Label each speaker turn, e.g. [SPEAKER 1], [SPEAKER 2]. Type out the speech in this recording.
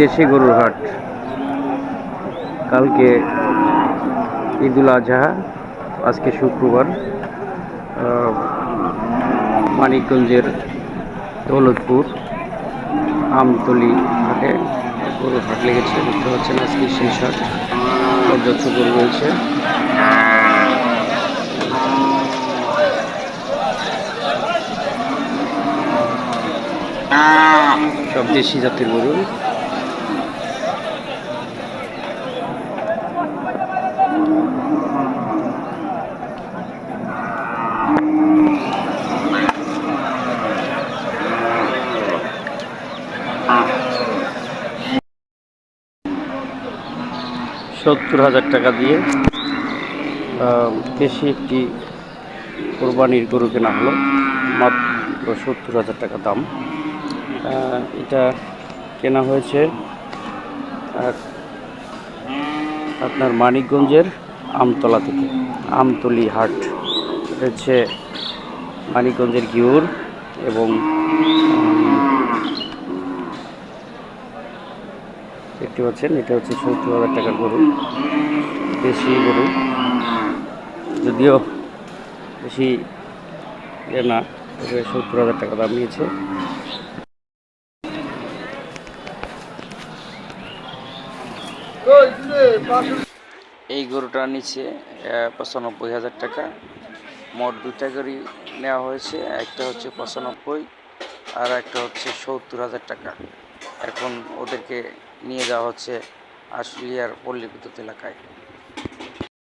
[SPEAKER 1] দেশি গরুর হাট। কালকে ঈদুল আজহা, আজকে শুক্রবার মানিকগঞ্জের দৌলতপুর, আমতলি হাটে গরুর হাট লেগেছে। বুঝতে পারছেন আজকে শেষ হাট। পর্যাপ্ত গরু রয়েছে। সব দেশি জাতের গরু। সত্তর হাজার টাকা দিয়ে বেশি একটি কোরবানির গরু কেনা হলো। মাত্র সত্তর হাজার টাকা দাম। এটা কেনা হয়েছে আপনার মানিকগঞ্জের আমতলা থেকে, আমতলি হাট। হচ্ছে মানিকগঞ্জের গিউর এবং দেখতে পাচ্ছেন, এটা হচ্ছে সত্তর হাজার টাকার গরু, দেশি গরু। যদিও বেশি না সত্তর হাজার টাকা দাম নিয়েছে। এই গরুটার নিচে পঁচানব্বই হাজার টাকা। মোট দুটা গাড়ি নেওয়া হয়েছে, একটা হচ্ছে পঁচানব্বই, আর একটা হচ্ছে সত্তর হাজার টাকা। এখন ওদেরকে নিয়ে যাওয়া হচ্ছে আশুলিয়ার পল্লী বিদ্যুৎ এলাকায়।